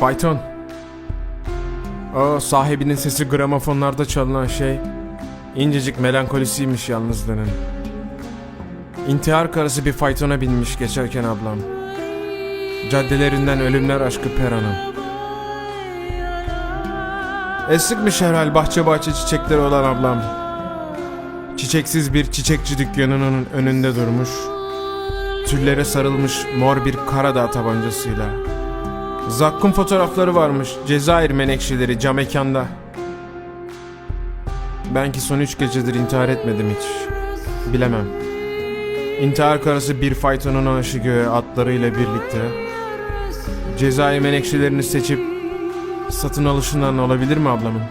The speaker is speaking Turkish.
Fayton. O sahibinin sesi gramofonlarda çalınan şey incecik melankolisiymiş yalnızlığının. İntihar karısı bir faytona binmiş geçerken ablam. Caddelerinden ölümler aşkı Peran'ın. Eslikmiş herhal bahçe bahçe çiçekleri olan ablam. Çiçeksiz bir çiçekçi dükkanının önünde durmuş. Tüllere sarılmış mor bir karadağ tabancasıyla. Zakkum fotoğrafları varmış. Cezayir menekşeleri cam mekanda. Ben ki son üç gecedir intihar etmedim hiç. Bilemem. İntihar karısı bir faytonun aşı göğe atlarıyla birlikte. Cezayir menekşelerini seçip satın alışından olabilir mi ablamın?